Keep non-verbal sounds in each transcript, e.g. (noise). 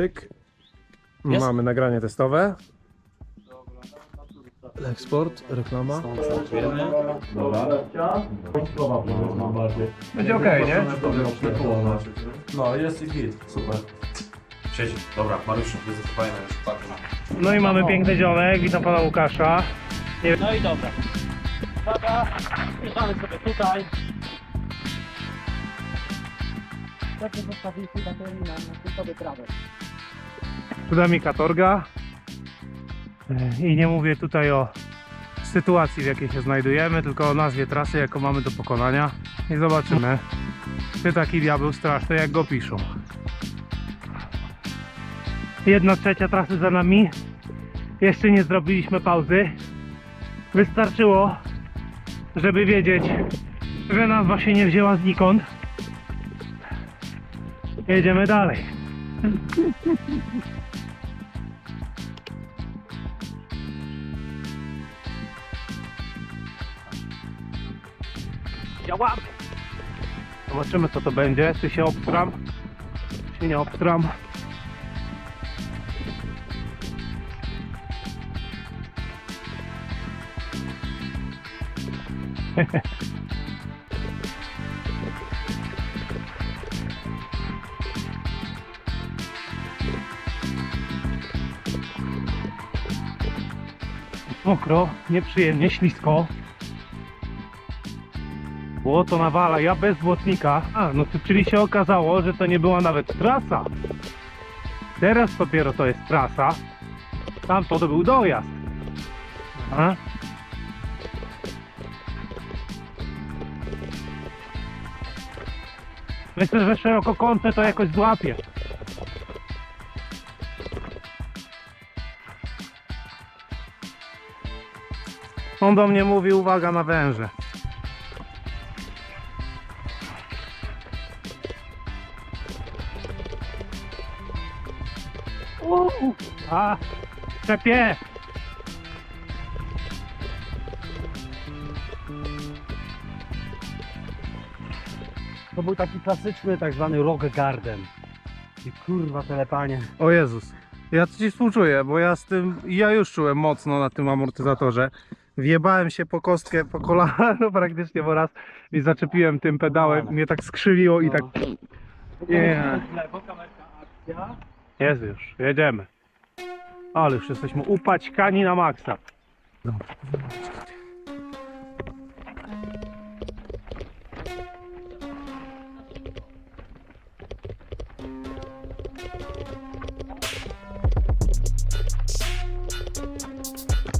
Pyk. Jest? Mamy nagranie testowe. Eksport, reklama. Będzie okej, nie? No, jest i git, super. Siedzi. Dobra, Mariuszu, wyzacofajmy już. Tak. No i mamy piękny ziomek, witam pana Łukasza. No i dobra. Uwaga, wjeżdżamy sobie tutaj. Tak zostawiliśmy baterię na, na sobie prawej. Nami katorga. I nie mówię tutaj o sytuacji, w jakiej się znajdujemy, tylko o nazwie trasy, jaką mamy do pokonania. I zobaczymy, czy taki diabeł straszny, jak go piszą. Jedna trzecia trasy za nami. Jeszcze nie zrobiliśmy pauzy. Wystarczyło, żeby wiedzieć, że nazwa się nie wzięła znikąd. Jedziemy dalej. Działamy. Zobaczymy co to będzie. Czy się obstram, czy nie obstram. (laughs) Mokro, nieprzyjemnie, ślisko. Błoto nawala, ja bez błotnika. A, no czyli się okazało, że to nie była nawet trasa. Teraz dopiero to jest trasa. Tam to był dojazd. Aha. Myślę, że szerokokątne to jakoś złapie. On do mnie mówi, uwaga na węże. Uuu, a, czepie! To był taki klasyczny tak zwany rock garden. I kurwa telepanie. O Jezus, ja ci współczuję, bo ja z tym, ja już czułem mocno na tym amortyzatorze. Wjebałem się po kostkę, po kolano (laughs) praktycznie, bo raz i zaczepiłem tym pedałem, mnie tak skrzywiło i tak... Akcja. Jest już, jedziemy. Ale już jesteśmy upaćkani na maksa.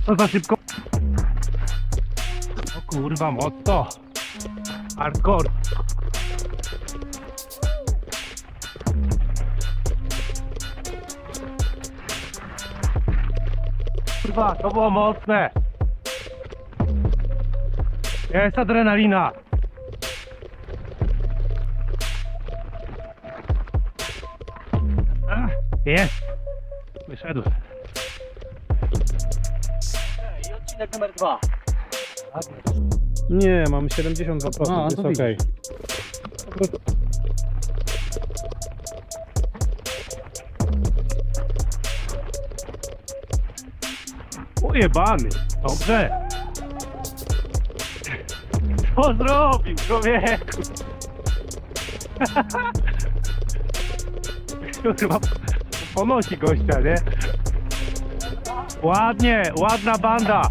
To za szybko. Kurwa, mocno. Hardcore. Kurwa, to było mocne. Jest adrenalina. Ach, Jest. Wyszedłem. I odcinek numer dwa. Nie, mamy 72%, A, jest to okej. Ujebany, dobrze. Co zrobił, człowieku? (laughs) Kurwa, ponosi gościa, nie? Ładnie, ładna banda.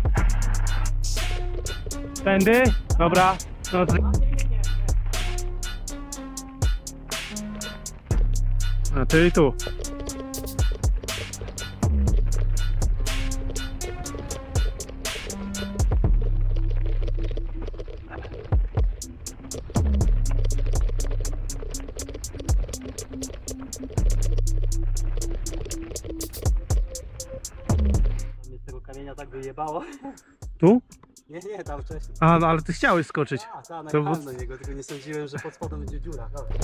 Tędy? Dobra. No, z- A ty tu. Mnie z tego kamienia tak wyjebało. Nie, nie, tam wcześniej. A, no ale ty chciałeś skoczyć. A, ta, To najechałem było- do niego, tylko nie sądziłem, że pod spodem będzie dziura. Dobra.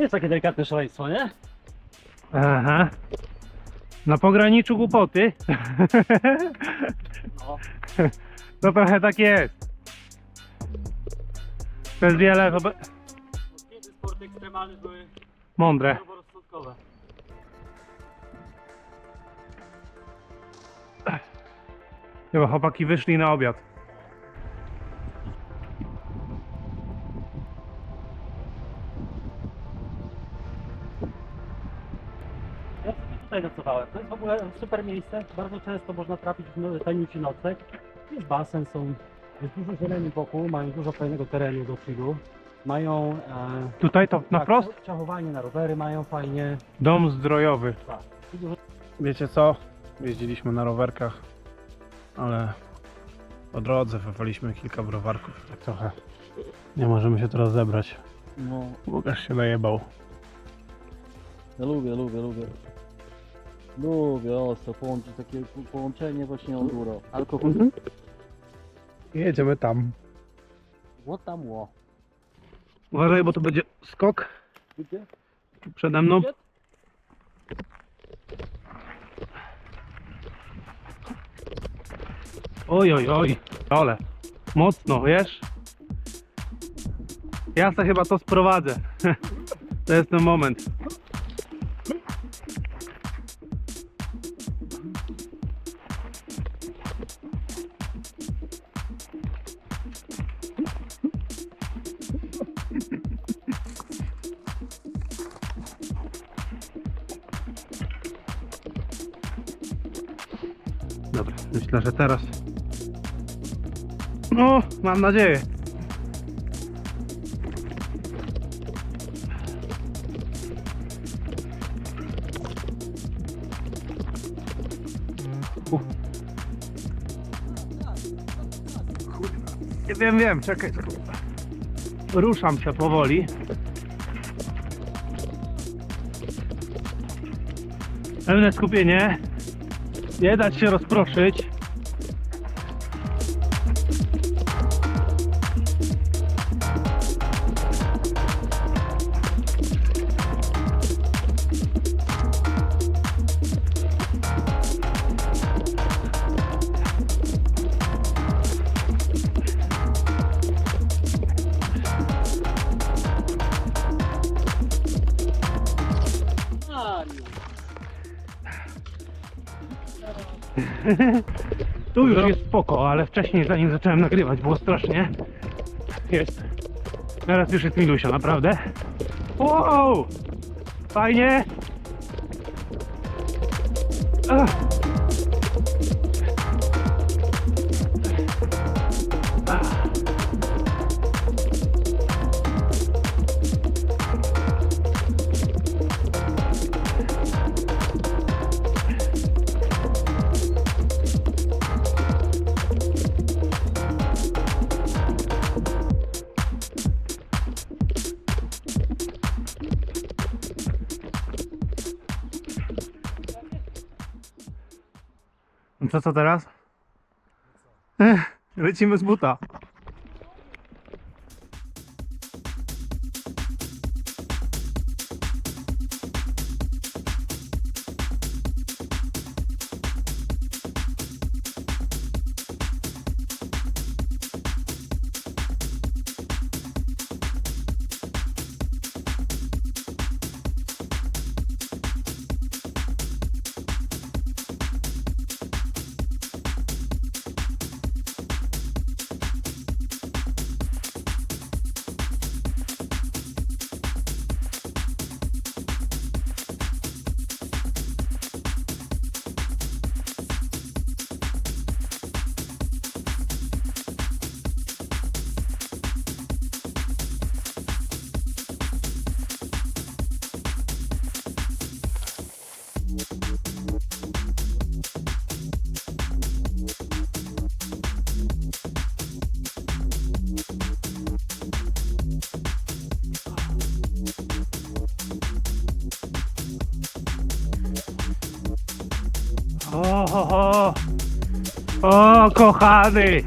Jest takie delikatne szaleństwo, nie? Aha. Na pograniczu głupoty. No. To trochę tak jest. Przez wiele zob- Kiedy sporty ekstremalne były mądre. zdroworozsądkowe. Chyba chłopaki wyszli na obiad. Tutaj nocowałem. To jest w ogóle super miejsce. Bardzo często można trafić w no- tajemniczy nocleg. Jest basen, są, jest dużo zieleni wokół, mają dużo fajnego terenu do chillu. Mają e, Tutaj to na tak, wprost? ciachowanie na rowery mają fajnie. Dom zdrojowy. Tak. I dużo Wiecie co? Jeździliśmy na rowerkach, ale po drodze wywaliśmy kilka browarków. Tak trochę nie możemy się teraz zebrać. No, Łukasz się najebał. ja lubię, lubię, lubię. Lubię ostro, połączyć takie połączenie właśnie enduro. Alkohol. Jedziemy tam. Ło tam ło. Uważaj, bo to będzie skok Gdzie? przede mną. Oj, oj, oj, ale mocno, wiesz? Ja se chyba to sprowadzę. (laughs) To jest ten moment. Dobra, myślę, że teraz. No, mam nadzieję. Wiem, wiem, czekaj. Ruszam się powoli. Pełne skupienie. Nie dać się rozproszyć. (laughs) Tu już jest spoko, ale wcześniej zanim zacząłem nagrywać było strasznie. Jest. Teraz już jest Milusia, naprawdę. Wow! Fajnie! Ach. To co teraz? Lecimy z buta. ho, ho. O, kochany!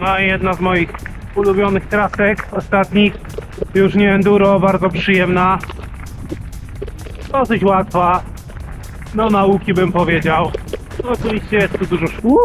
No i jedna z moich ulubionych trasek ostatnich, już nie enduro, bardzo przyjemna, dosyć łatwa, no nauki bym powiedział. No, oczywiście jest tu dużo szkół,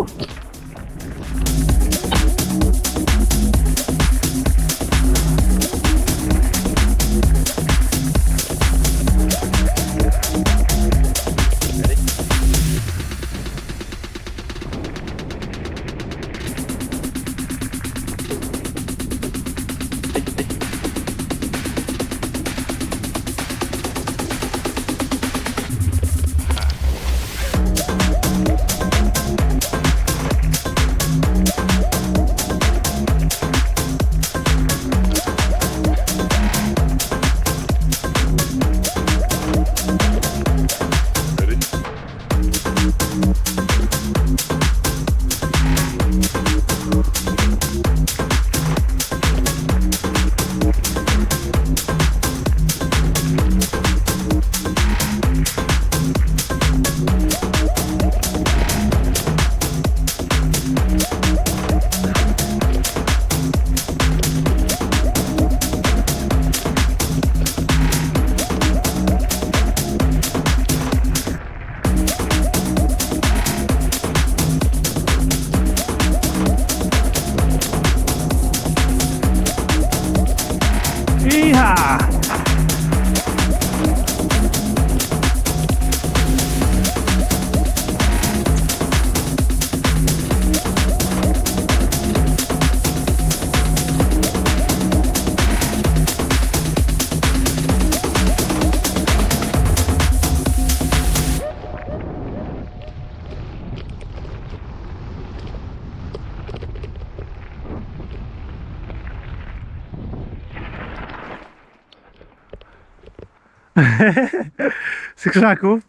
(laughs) z krzaków.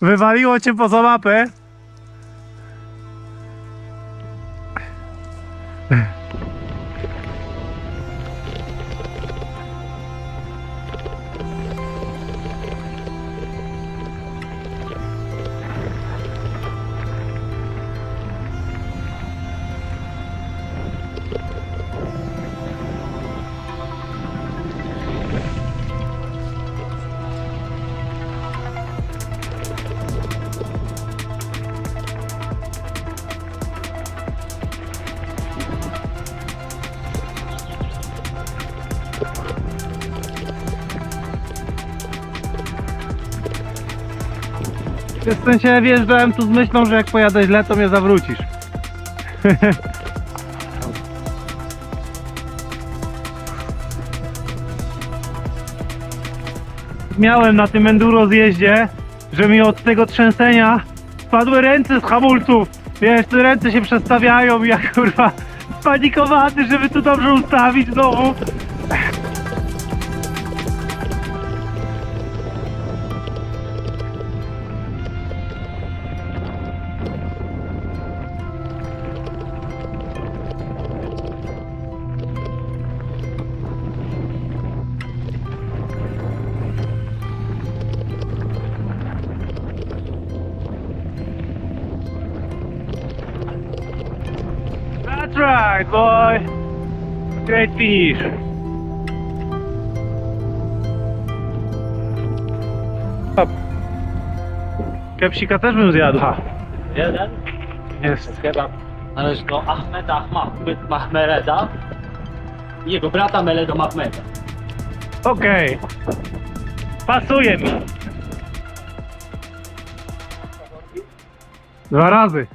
Wywaliło cię poza mapę. W sensie wjeżdżałem tu z myślą, że jak pojadę źle, to mnie zawrócisz. (laughs) Miałem na tym enduro zjeździe, że mi od tego trzęsenia spadły ręce z hamulców. Wiesz, te ręce się przestawiają i ja kurwa spanikowany, żeby tu dobrze ustawić znowu. Boy. Great finish. Kepsika też bym zjadł. Jeden Jest. należy do Ahmeda Mahmed Mahmereda i jego brata Meledo Mahmeda. Okej. Pasuje mi. Dwa razy.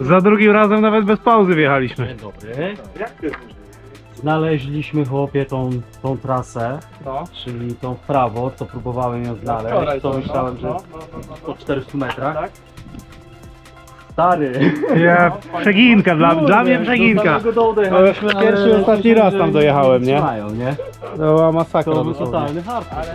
Za drugim razem nawet bez pauzy wjechaliśmy. Dzień dobry. Znaleźliśmy chłopie tą, tą trasę, No. czyli tą w prawo, co próbowałem ją znaleźć, to myślałem, że po 400 metrach. Stary! Ja, przeginka, dla, dla mnie przeginka. dojechaliśmy, To pierwszy i ostatni raz tam dojechałem, nie? Trzymają, nie? To była masakra. To był totalny hardcore.